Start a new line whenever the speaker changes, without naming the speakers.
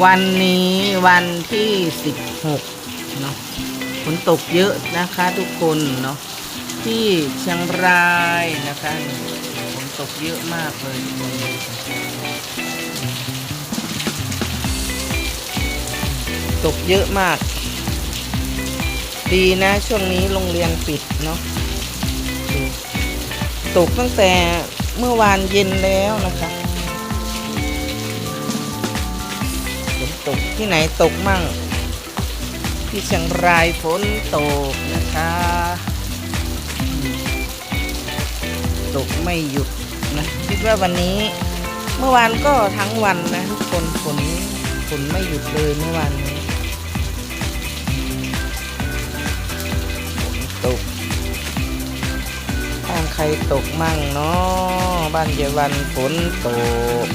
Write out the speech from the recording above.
วันนี้วันที่สิบหกเนาะฝนตกเยอะนะคะทุกคนเนาะที่เชียงรายนะคะฝนตกเยอะมากเลยตกเยอะมาก ดีนะ ช่วงนี้โรงเรียนปิดเนาะตกตั้งแต่เมื่อวานเย็นแล้วนะคะ ตกที่ไหนตกมั่ง ที่เชียงรายฝนตกนะคะ ตกไม่หยุดนะคิดว่าวันนี้เมื่อวานก็ทั้งวันนะทุกคนฝนฝนไม่หยุดเลยเมื่อวานนี้ตกบ้านใครตกมั่งเนาะบ้านเยาวันฝนตก